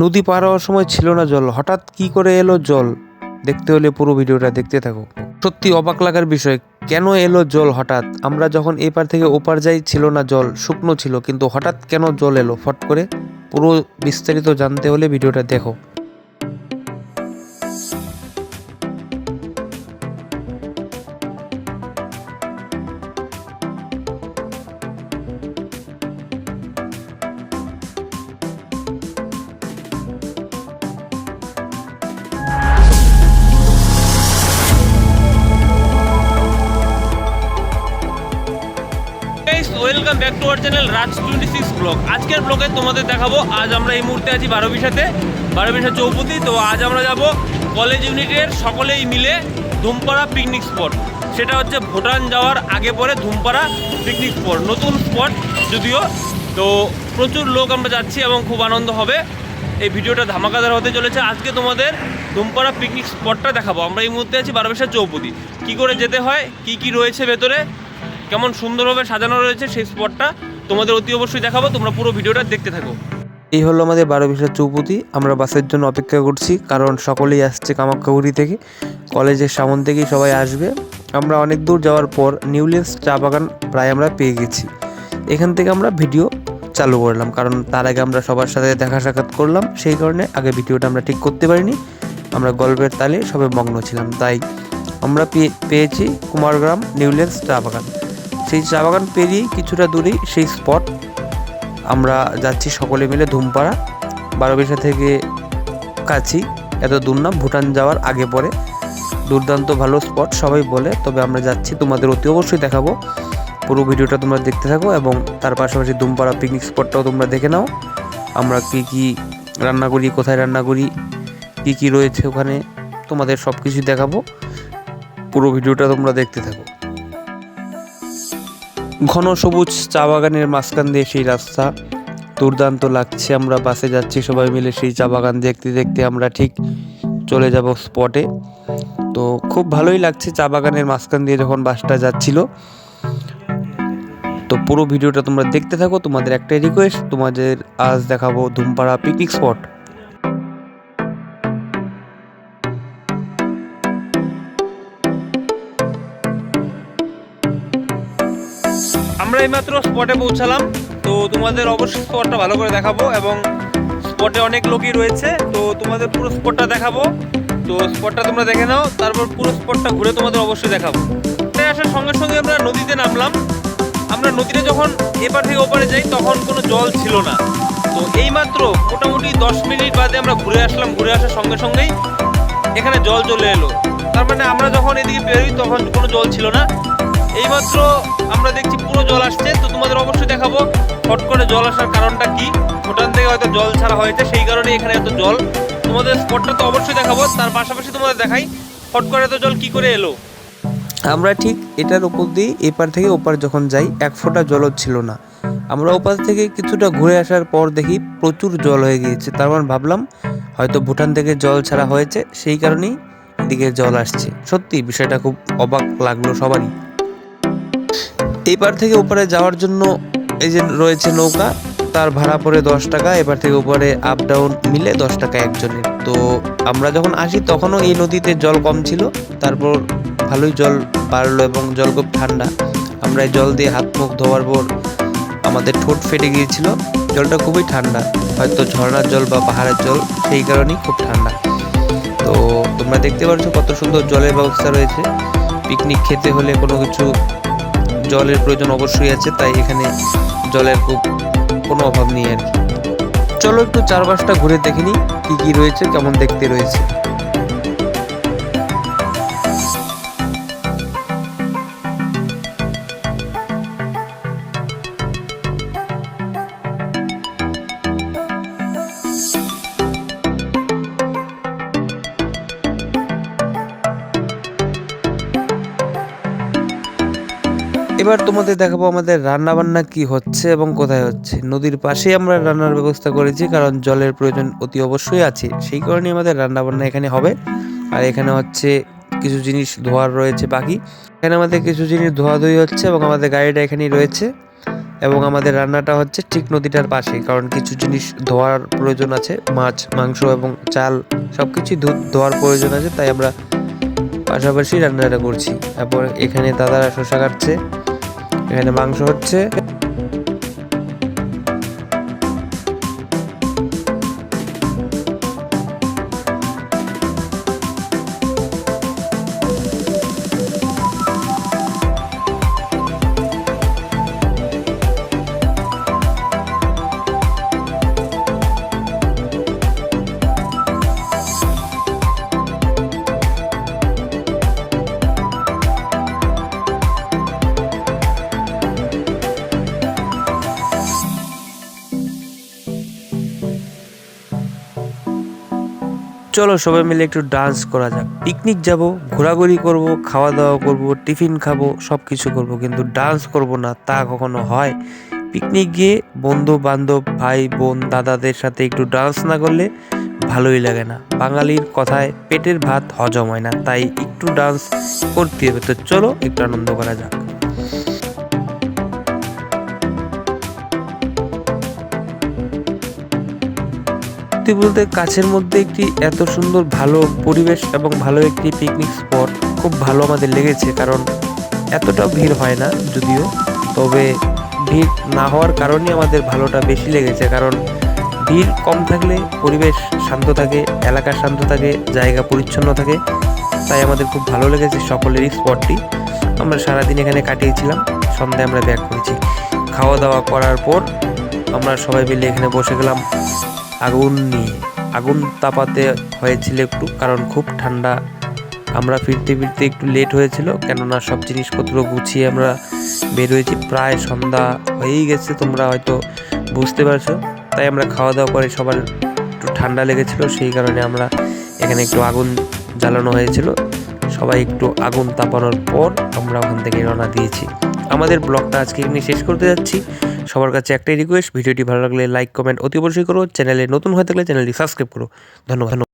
নদী পার হওয়ার সময় ছিল না জল। হঠাৎ কি করে এলো জল? দেখতে হলে পুরো ভিডিওটা দেখতে থাকো। সত্যি অবাক লাগার বিষয়, কেন এলো জল হঠাৎ? আমরা যখন এপার থেকে ওপার যাই, ছিল না জল, শুকনো ছিল, কিন্তু হঠাৎ কেন জল এলো? ফট করে পুরো বিস্তারিত জানতে হলে ভিডিওটা দেখো। Welcome back to our channel Raj twenty six blog. আজকের ব্লগে তোমাদের দেখাবো, আজ আমরা এই মুহূর্তে আছি বারোবিশাতে বারোবিশা চৌপতি, তো আজ আমরা যাব কলেজ ইউনিটের সকলেই মিলে ধুমপাড়া পিকনিক স্পট সেটা হচ্ছে ভুটান যাওয়ার আগে পরে ধুমপাড়া পিকনিক স্পট নতুন স্পট যদিও। তো প্রচুর লোক আমরা যাচ্ছি এবং খুব আনন্দ হবে। এই ভিডিওটা ধামাকাদার হতে চলেছে। আজকে তোমাদের ধুমপাড়া পিকনিক স্পটটা দেখাবো। আমরা এই মুহূর্তে আছি বারোবিশা চৌপতি। কী করে যেতে হয়, কি কি রয়েছে ভেতরে কেমন সুন্দরভাবে সাজানো রয়েছে সেই স্পটটা তোমাদের অতি অবশ্যই দেখাবো, তোমরা পুরো ভিডিওটা দেখতে থাকো। এই হলো আমাদের বারো বিশাল চৌপতি, আমরা বাসের জন্য অপেক্ষা করছি, কারণ সকলেই আসছে কামাখ্যাগুড়ি থেকে, কলেজের সামন থেকেই সবাই আসবে। আমরা অনেক দূর যাওয়ার পর নিউলিয়াস চা বাগান প্রায় আমরা পেয়ে গেছি। এখান থেকে আমরা ভিডিও চালু করলাম, কারণ তার আগে আমরা সবার সাথে দেখা সাক্ষাৎ করলাম, সেই কারণে আগে ভিডিওটা আমরা ঠিক করতে পারিনি। আমরা গল্পের তালে সবে মগ্ন ছিলাম, তাই আমরা পেয়ে- পেয়েছি কুমারগ্রাম নিউলিয়াস চা বাগান। সেই চা বাগান পেরিয়ে কিছুটা দূরেই সেই স্পট। আমরা যাচ্ছি সকলে মিলে ধুমপাড়া, বারোবিশা থেকে কাছি। এত দূর না, ভুটান যাওয়ার আগে পরে। দুর্দান্ত ভালো স্পট, সবাই বলে। তবে আমরা যাচ্ছি, তোমাদের অতি অবশ্যই দেখাবো। পুরো ভিডিওটা তোমরা দেখতে থাকো এবং তার পাশাপাশি ধুমপাড়া পিকনিক স্পটটাও তোমরা দেখে নাও। আমরা কি কি রান্না করি, কোথায় রান্না করি, কী কী রয়েছে ওখানে, তোমাদের সব কিছু দেখাবো। পুরো ভিডিওটা তোমরা দেখতে থাকো। ঘন সবুজ চা বাগানের মাঝখান দিয়ে সেই রাস্তা। দুর্দান্ত লাগছে, আমরা বাসে যাচ্ছি, সবাই মিলে সেই চা বাগান দেখতে দেখতে আমরা ঠিক চলে যাব স্পটে। তো খুব ভালোই লাগছে চা বাগানের মাঝখান দিয়ে যখন বাসটা যাচ্ছিল। তো পুরো ভিডিওটা তোমরা দেখতে থাকো, তোমাদের একটাই রিকোয়েস্ট তোমাদের আজ দেখাবো ধুমপাড়া পিকনিক স্পট আমরা এইমাত্র স্পটে পৌঁছালাম। তো তোমাদের অবশ্যই স্পটটা ভালো করে দেখাবো এবং স্পটে অনেক লোকই রয়েছে। তো তোমাদের পুরো স্পটটা দেখাবো। তো স্পটটা তোমরা দেখে নাও। তারপর পুরো স্পটটা ঘুরে তোমাদের অবশ্যই দেখাবো। আসার সঙ্গে সঙ্গে আমরা নদীতে নামলাম। আমরা নদীতে যখন এপার থেকে ওপারে যাই, তখন কোনো জল ছিল না। তো এইমাত্র মোটামুটি দশ মিনিট বাদে আমরা ঘুরে আসলাম। ঘুরে আসার সঙ্গে সঙ্গেই এখানে জল চলে এলো। তার মানে আমরা যখন এদিকে বেরোই, তখন কোনো জল ছিল না। এইমাত্র আমরা দেখছি পুরো জল আসছে, তো তোমাদের অবশ্যই দেখাবো হট করে জল আসার কারণটা কি। ভুটান থেকে হয়তো জল ছাড়া হয়েছে, সেই কারণে এখানে এত জল। তোমাদের স্পটটা তো অবশ্যই দেখাবো, তার পাশাপাশি তোমাদের দেখাই হট করে এত জল কি করে এলো। আমরা ঠিক এটার উপর দিয়ে এপার থেকে ওপার যখন যাই, এক ফোঁটা জলও ছিল না। আমরা ওপার থেকে কিছুটা ঘুরে আসার পর দেখি প্রচুর জল হয়ে গিয়েছে। তার মানে ভাবলাম, হয়তো ভুটান থেকে জল ছাড়া হয়েছে, সেই কারণেই এদিকে জল আসছে। সত্যি, বিষয়টা খুব অবাক লাগল সবারই। এপার থেকে ওপারে যাওয়ার জন্য এই যে রয়েছে নৌকা তার ভাড়া পড়ে দশ টাকা এবার থেকে উপরে আপ ডাউন মিলে দশ টাকা একজনের। তো আমরা যখন আসি তখনও এই নদীতে জল কম ছিল তারপর ভালোই জল বাড়লো এবং জল খুব ঠান্ডা। আমরা এই জল দিয়ে হাত মুখ ধোয়ার পর আমাদের ঠোঁট ফেটে গিয়েছিল। জলটা খুবই ঠান্ডা হয়তো ঝর্ণার জল বা পাহাড়ের জল সেই কারণেই খুব ঠান্ডা। তো তোমরা দেখতে পাচ্ছ কত সুন্দর জলের ব্যবস্থা রয়েছে। পিকনিক খেতে হলে কোনো কিছু জলের প্রয়োজন অবশ্যই আছে, তাই এখানে জলের খুব কোনো অভাব নেই আর কি। চলো একটু চারপাশটা ঘুরে দেখিনি কি কি রয়েছে, কেমন দেখতে রয়েছে। এবার তোমাদের দেখাবো আমাদের রান্না বান্না কি হচ্ছে এবং কোথায় হচ্ছে। নদীর পাশেই আমরা রান্নার ব্যবস্থা করেছি, কারণ জলের প্রয়োজন অতি অবশ্যই আছে। সেই কারণে আমাদের রান্না বান্না এখানে হবে। আর এখানে হচ্ছে কিছু জিনিস ধোয়ার রয়েছে বাকি। এখানে আমাদের কিছু জিনিস ধোয়াধুয়ি হচ্ছে এবং আমাদের গাড়িটা এখানেই রয়েছে। এবং আমাদের রান্নাটা হচ্ছে ঠিক নদীটার পাশে কারণ কিছু জিনিস ধোয়ার প্রয়োজন আছে। মাছ, মাংস এবং চাল সব কিছুই ধোয়ার প্রয়োজন আছে, তাই আমরা পাশাপাশি রান্নাটা করছি। তারপর এখানে দাদারা শসা কাটছে। এখানে মাংস হচ্ছে। চলো সবাই মিলে একটু ডান্স করা যাক। পিকনিক যাব, ঘোরাঘুরি করব খাওয়া দাওয়া করব টিফিন খাব সব কিছু করব। কিন্তু ডান্স করব না, তা কখনো হয়? পিকনিক গিয়ে বন্ধু বান্ধব ভাই বোন দাদাদের সাথে একটু ডান্স না করলে ভালোই লাগে না। বাঙালির কথায় পেটের ভাত হজম হয় না, তাই একটু ডান্স করতে হবে। তো চলো, একটু আনন্দ করা যাক। সত্যি বলতে কাছের মধ্যে একটি এত সুন্দর ভালো পরিবেশ এবং ভালো একটি পিকনিক স্পট খুব ভালো আমাদের লেগেছে, কারণ এতটা ভিড় হয় না যদিও। তবে ভিড় না হওয়ার কারণে আমাদের ভালোটা বেশি লেগেছে, কারণ ভিড় কম থাকলে পরিবেশ শান্ত থাকে, এলাকা শান্ত থাকে, জায়গা পরিচ্ছন্ন থাকে। তাই আমাদের খুব ভালো লেগেছে সকলেরই স্পটটি আমরা সারাদিন এখানে কাটিয়েছিলাম, সন্ধ্যায় আমরা ব্যাক করেছি। খাওয়া দাওয়া করার পর আমরা সবাই মিলে এখানে বসে গেলাম। আগুন নিয়ে, আগুন তাপাতে হয়েছিল একটু, কারণ খুব ঠান্ডা। আমরা ফিরতে ফিরতে একটু লেট হয়েছিল, কেননা সব জিনিসপত্র গুছিয়ে আমরা বের হয়েছি। প্রায় সন্ধ্যা হয়েই গেছে, তোমরা হয়তো বুঝতে পারছ। তাই আমরা খাওয়া দাওয়া করে সবার একটু ঠান্ডা লেগেছিল, সেই কারণে আমরা এখানে একটু আগুন জ্বালানো হয়েছিল। সবাই একটু আগুন তাপানোর পর আমরা ওখান থেকে রওনা দিয়েছি। আমাদের ব্লগটা আজকে এখানে শেষ করতে যাচ্ছি। সবার কাছে একটাই রিকোয়েস্ট ভিডিওটি ভালো লাগলে লাইক কমেন্ট অতি অবশ্যই করো। চ্যানেলে নতুন হয়ে থাকলে চ্যানেলটি সাবস্ক্রাইব করো। ধন্যবাদ।